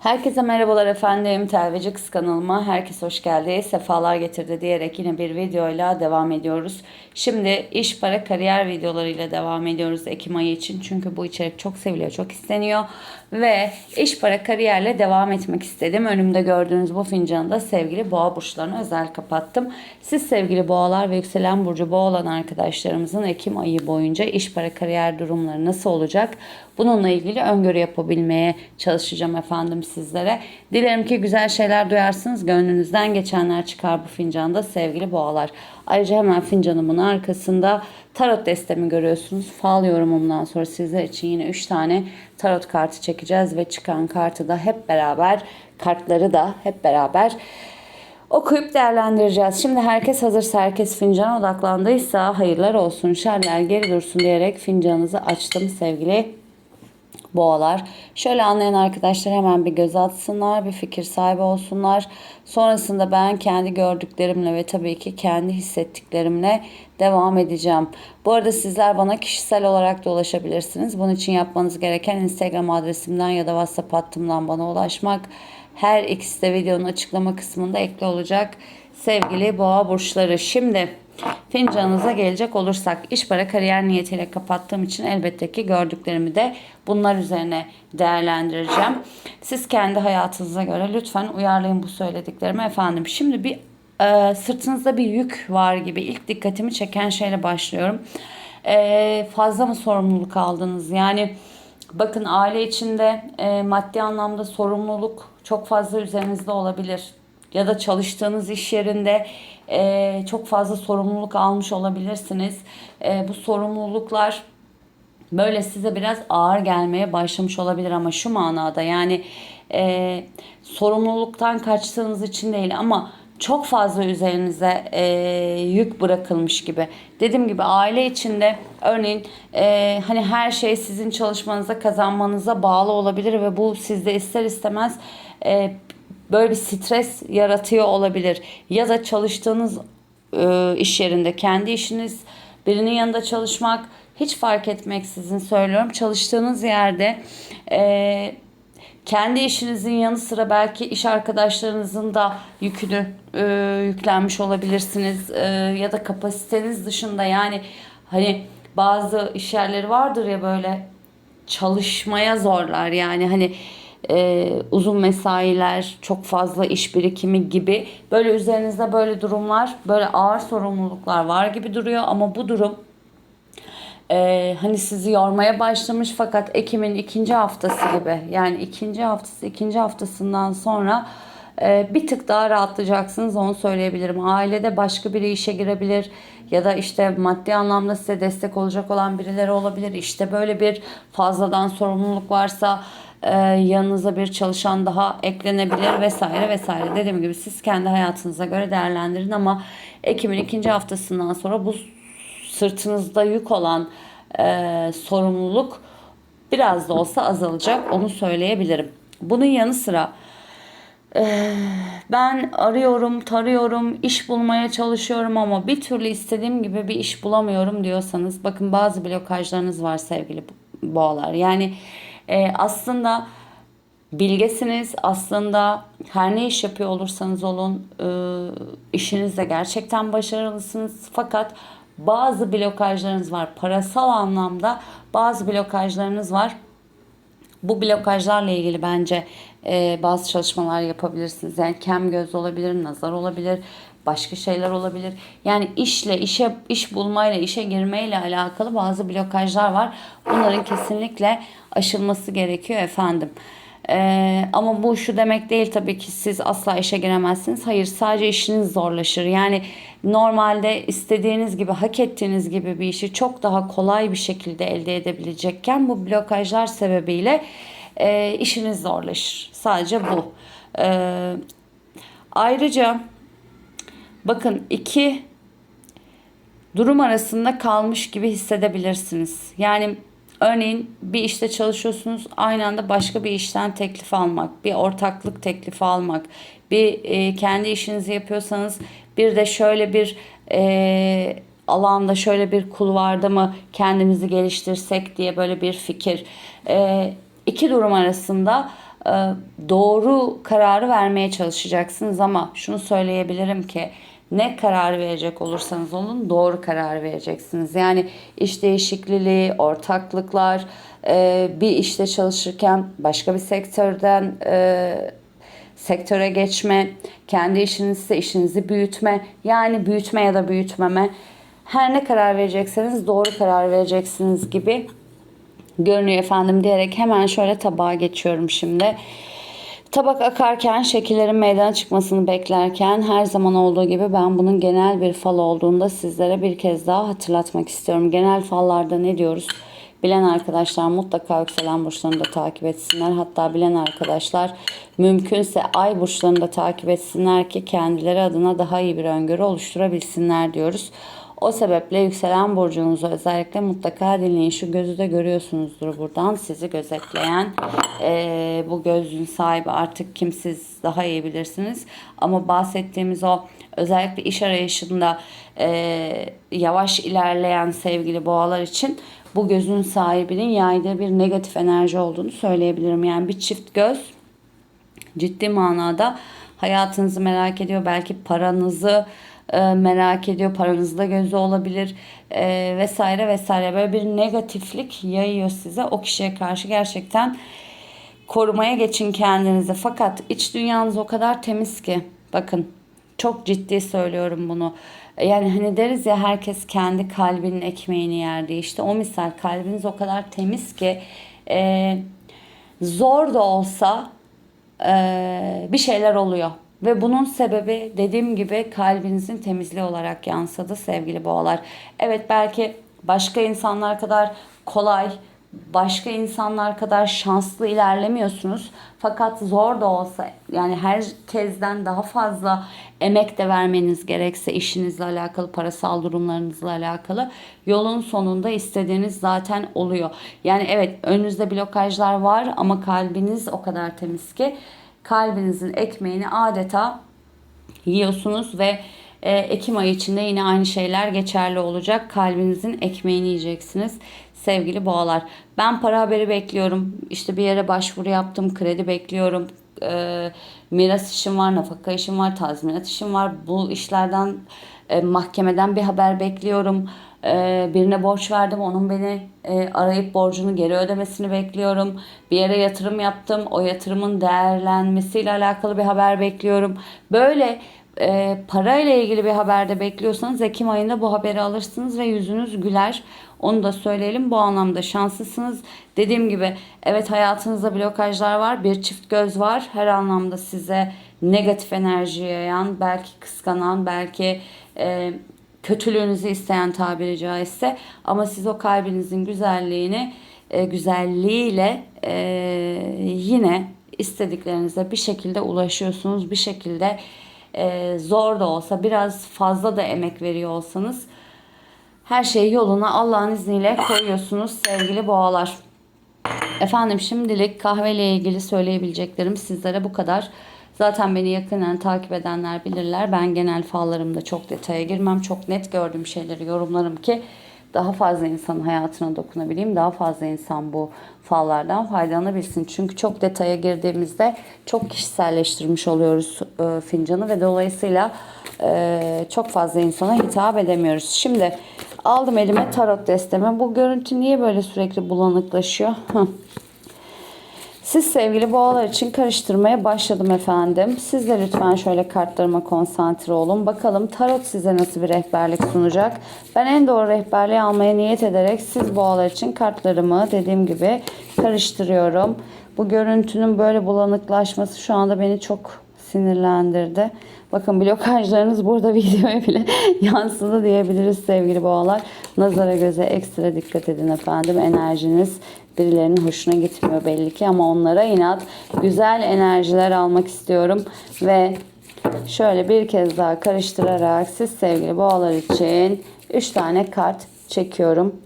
Herkese merhabalar efendim. Telveci Kız kanalıma herkes hoş geldi. Sefalar getirdi diyerek yine bir videoyla devam ediyoruz. Şimdi iş para kariyer videolarıyla devam ediyoruz Ekim ayı için. Çünkü bu içerik çok seviliyor, çok isteniyor. Ve iş para kariyerle devam etmek istedim. Önümde gördüğünüz bu fincanı da sevgili boğa burçlarına özel kapattım. Siz sevgili boğalar ve yükselen burcu boğa olan arkadaşlarımızın Ekim ayı boyunca iş para kariyer durumları nasıl olacak? Bununla ilgili öngörü yapabilmeye çalışacağım efendim sizlere. Dilerim ki güzel şeyler duyarsınız. Gönlünüzden geçenler çıkar bu fincanda sevgili boğalar. Ayrıca hemen fincanımın arkasında tarot destemi görüyorsunuz. Fal yorumumdan sonra sizler için yine 3 tane tarot kartı çekeceğiz ve çıkan kartı da hep beraber kartları da hep beraber okuyup değerlendireceğiz. Şimdi herkes hazırsa, herkes fincana odaklandıysa hayırlar olsun, şerler geri dursun diyerek fincanınızı açtım sevgili boğalar. Şöyle anlayan arkadaşlar hemen bir göz atsınlar, bir fikir sahibi olsunlar. Sonrasında ben kendi gördüklerimle ve tabii ki kendi hissettiklerimle devam edeceğim. Bu arada sizler bana kişisel olarak da ulaşabilirsiniz. Bunun için yapmanız gereken Instagram adresimden ya da WhatsApp hattımdan bana ulaşmak. Her ikisi de videonun açıklama kısmında ekli olacak. Sevgili boğa burçları. Şimdi Fincanınıza gelecek olursak iş para kariyer niyetiyle kapattığım için elbette ki gördüklerimi de bunlar üzerine değerlendireceğim. Siz kendi hayatınıza göre lütfen uyarlayın bu söylediklerimi efendim. Şimdi bir e, sırtınızda bir yük var gibi ilk dikkatimi çeken şeyle başlıyorum. E, fazla mı sorumluluk aldınız? Yani bakın aile içinde e, maddi anlamda sorumluluk çok fazla üzerinizde olabilir ya da çalıştığınız iş yerinde e, çok fazla sorumluluk almış olabilirsiniz. E, bu sorumluluklar böyle size biraz ağır gelmeye başlamış olabilir ama şu manada yani e, sorumluluktan kaçtığınız için değil ama çok fazla üzerinize e, yük bırakılmış gibi. Dediğim gibi aile içinde örneğin e, hani her şey sizin çalışmanıza kazanmanıza bağlı olabilir ve bu sizde ister istemez e, böyle bir stres yaratıyor olabilir. Ya da çalıştığınız e, iş yerinde kendi işiniz birinin yanında çalışmak hiç fark etmeksizin söylüyorum. Çalıştığınız yerde e, kendi işinizin yanı sıra belki iş arkadaşlarınızın da yükünü e, yüklenmiş olabilirsiniz e, ya da kapasiteniz dışında yani hani bazı iş yerleri vardır ya böyle çalışmaya zorlar yani hani e, uzun mesailer, çok fazla iş birikimi gibi böyle üzerinizde böyle durumlar, böyle ağır sorumluluklar var gibi duruyor ama bu durum e, hani sizi yormaya başlamış fakat Ekim'in ikinci haftası gibi yani ikinci haftası ikinci haftasından sonra e, bir tık daha rahatlayacaksınız onu söyleyebilirim. Ailede başka biri işe girebilir ya da işte maddi anlamda size destek olacak olan birileri olabilir. İşte böyle bir fazladan sorumluluk varsa e, yanınıza bir çalışan daha eklenebilir vesaire vesaire. Dediğim gibi siz kendi hayatınıza göre değerlendirin ama Ekim'in ikinci haftasından sonra bu sırtınızda yük olan e, sorumluluk biraz da olsa azalacak onu söyleyebilirim. Bunun yanı sıra e, ben arıyorum, tarıyorum, iş bulmaya çalışıyorum ama bir türlü istediğim gibi bir iş bulamıyorum diyorsanız bakın bazı blokajlarınız var sevgili boğalar. Yani e, aslında bilgesiniz. Aslında her ne iş yapıyor olursanız olun e, işinizde gerçekten başarılısınız. Fakat bazı blokajlarınız var. Parasal anlamda bazı blokajlarınız var. Bu blokajlarla ilgili bence e, bazı çalışmalar yapabilirsiniz. Yani kem göz olabilir, nazar olabilir, başka şeyler olabilir. Yani işle, işe iş bulmayla, işe girmeyle alakalı bazı blokajlar var. Bunların kesinlikle aşılması gerekiyor efendim. Ee, ama bu şu demek değil tabii ki siz asla işe giremezsiniz. Hayır sadece işiniz zorlaşır. Yani normalde istediğiniz gibi hak ettiğiniz gibi bir işi çok daha kolay bir şekilde elde edebilecekken bu blokajlar sebebiyle e, işiniz zorlaşır. Sadece bu. Ee, ayrıca bakın iki durum arasında kalmış gibi hissedebilirsiniz. Yani Örneğin bir işte çalışıyorsunuz aynı anda başka bir işten teklif almak, bir ortaklık teklifi almak, bir e, kendi işinizi yapıyorsanız bir de şöyle bir e, alanda şöyle bir kulvarda mı kendimizi geliştirsek diye böyle bir fikir. E, iki durum arasında e, doğru kararı vermeye çalışacaksınız ama şunu söyleyebilirim ki ne karar verecek olursanız olun doğru karar vereceksiniz. Yani iş değişikliği, ortaklıklar, e, bir işte çalışırken başka bir sektörden e, sektöre geçme, kendi işinizse işinizi büyütme, yani büyütme ya da büyütmeme. Her ne karar verecekseniz doğru karar vereceksiniz gibi görünüyor efendim diyerek hemen şöyle tabağa geçiyorum şimdi. Tabak akarken şekillerin meydana çıkmasını beklerken her zaman olduğu gibi ben bunun genel bir fal olduğunda sizlere bir kez daha hatırlatmak istiyorum. Genel fallarda ne diyoruz? Bilen arkadaşlar mutlaka yükselen burçlarını da takip etsinler. Hatta bilen arkadaşlar mümkünse ay burçlarını da takip etsinler ki kendileri adına daha iyi bir öngörü oluşturabilsinler diyoruz. O sebeple yükselen burcunuzu özellikle mutlaka dinleyin. Şu gözü de görüyorsunuzdur buradan. Sizi gözetleyen eee, bu gözün sahibi artık kim siz daha iyi bilirsiniz. Ama bahsettiğimiz o özellikle iş arayışında eee, yavaş ilerleyen sevgili boğalar için bu gözün sahibinin yaydığı bir negatif enerji olduğunu söyleyebilirim. Yani bir çift göz ciddi manada hayatınızı merak ediyor. Belki paranızı e, merak ediyor. Paranızda gözü olabilir e, vesaire vesaire. Böyle bir negatiflik yayıyor size. O kişiye karşı gerçekten korumaya geçin kendinizi. Fakat iç dünyanız o kadar temiz ki bakın çok ciddi söylüyorum bunu. Yani hani deriz ya herkes kendi kalbinin ekmeğini yer diye. İşte o misal kalbiniz o kadar temiz ki e, zor da olsa e, bir şeyler oluyor. Ve bunun sebebi dediğim gibi kalbinizin temizliği olarak yansıdı sevgili boğalar. Evet belki başka insanlar kadar kolay, başka insanlar kadar şanslı ilerlemiyorsunuz. Fakat zor da olsa yani herkesten daha fazla emek de vermeniz gerekse işinizle alakalı, parasal durumlarınızla alakalı yolun sonunda istediğiniz zaten oluyor. Yani evet önünüzde blokajlar var ama kalbiniz o kadar temiz ki kalbinizin ekmeğini adeta yiyorsunuz ve e, Ekim ayı içinde yine aynı şeyler geçerli olacak. Kalbinizin ekmeğini yiyeceksiniz sevgili boğalar. Ben para haberi bekliyorum. İşte bir yere başvuru yaptım. Kredi bekliyorum. E, miras işim var, nafaka işim var, tazminat işim var. Bu işlerden e, mahkemeden bir haber bekliyorum. E, birine borç verdim. Onun beni e, arayıp borcunu geri ödemesini bekliyorum. Bir yere yatırım yaptım. O yatırımın değerlenmesiyle alakalı bir haber bekliyorum. Böyle e, parayla ilgili bir haberde bekliyorsanız Ekim ayında bu haberi alırsınız ve yüzünüz güler. Onu da söyleyelim. Bu anlamda şanslısınız. Dediğim gibi evet hayatınızda blokajlar var. Bir çift göz var. Her anlamda size negatif enerji yayan, belki kıskanan, belki e, kötülüğünüzü isteyen tabiri caizse. Ama siz o kalbinizin güzelliğini e, güzelliğiyle e, yine istediklerinize bir şekilde ulaşıyorsunuz. Bir şekilde e, zor da olsa biraz fazla da emek veriyor olsanız her şeyi yoluna Allah'ın izniyle koyuyorsunuz sevgili boğalar. Efendim şimdilik kahveyle ilgili söyleyebileceklerim sizlere bu kadar. Zaten beni yakından takip edenler bilirler. Ben genel fallarımda çok detaya girmem. Çok net gördüğüm şeyleri yorumlarım ki daha fazla insanın hayatına dokunabileyim. Daha fazla insan bu fallardan faydalanabilsin. Çünkü çok detaya girdiğimizde çok kişiselleştirmiş oluyoruz e, fincanı ve dolayısıyla e, çok fazla insana hitap edemiyoruz. Şimdi aldım elime tarot destemi. Bu görüntü niye böyle sürekli bulanıklaşıyor? Siz sevgili boğalar için karıştırmaya başladım efendim. Siz de lütfen şöyle kartlarıma konsantre olun. Bakalım tarot size nasıl bir rehberlik sunacak. Ben en doğru rehberliği almaya niyet ederek siz boğalar için kartlarımı dediğim gibi karıştırıyorum. Bu görüntünün böyle bulanıklaşması şu anda beni çok sinirlendirdi. Bakın blokajlarınız burada videoya bile yansıdı diyebiliriz sevgili boğalar. Nazara göze ekstra dikkat edin efendim. Enerjiniz birilerinin hoşuna gitmiyor belli ki ama onlara inat güzel enerjiler almak istiyorum ve şöyle bir kez daha karıştırarak siz sevgili boğalar için 3 tane kart çekiyorum.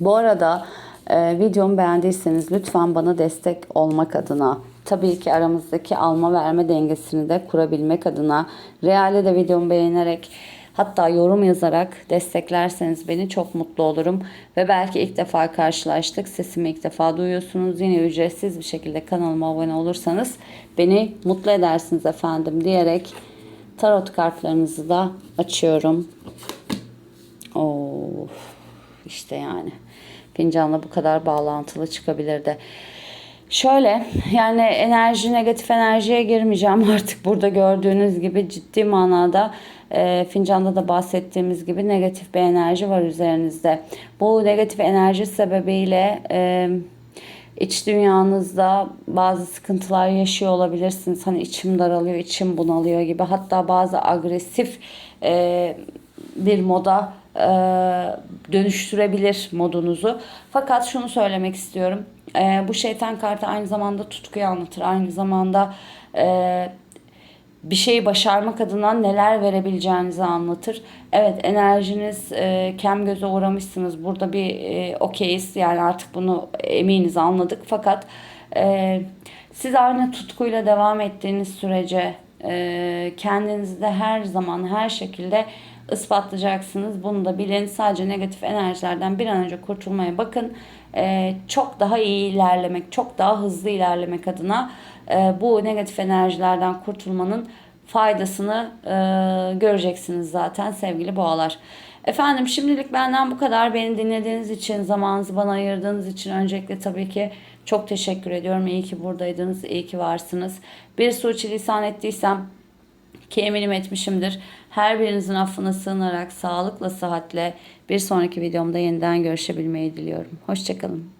Bu arada e, videomu beğendiyseniz lütfen bana destek olmak adına tabii ki aramızdaki alma verme dengesini de kurabilmek adına Real'e de videomu beğenerek Hatta yorum yazarak desteklerseniz beni çok mutlu olurum. Ve belki ilk defa karşılaştık. Sesimi ilk defa duyuyorsunuz. Yine ücretsiz bir şekilde kanalıma abone olursanız beni mutlu edersiniz efendim diyerek tarot kartlarınızı da açıyorum. Of işte yani fincanla bu kadar bağlantılı çıkabilirdi. Şöyle yani enerji negatif enerjiye girmeyeceğim artık burada gördüğünüz gibi ciddi manada e, fincanda da bahsettiğimiz gibi negatif bir enerji var üzerinizde. Bu negatif enerji sebebiyle e, iç dünyanızda bazı sıkıntılar yaşıyor olabilirsiniz. Hani içim daralıyor, içim bunalıyor gibi. Hatta bazı agresif e, bir moda e, dönüştürebilir modunuzu. Fakat şunu söylemek istiyorum. E, bu şeytan kartı aynı zamanda tutkuyu anlatır. Aynı zamanda e, bir şeyi başarmak adına neler verebileceğinizi anlatır. Evet enerjiniz e, kem göze uğramışsınız. Burada bir e, okeyiz. Yani artık bunu eminiz anladık. Fakat e, siz aynı tutkuyla devam ettiğiniz sürece e, kendinizi de her zaman her şekilde ispatlayacaksınız. Bunu da bilin. Sadece negatif enerjilerden bir an önce kurtulmaya bakın. E, çok daha iyi ilerlemek, çok daha hızlı ilerlemek adına e, bu negatif enerjilerden kurtulmanın faydasını e, göreceksiniz zaten sevgili boğalar. Efendim şimdilik benden bu kadar. Beni dinlediğiniz için, zamanınızı bana ayırdığınız için öncelikle tabii ki çok teşekkür ediyorum. İyi ki buradaydınız, iyi ki varsınız. Bir suçilisan ettiysem ki eminim etmişimdir. Her birinizin affına sığınarak sağlıkla, sıhhatle bir sonraki videomda yeniden görüşebilmeyi diliyorum. Hoşçakalın.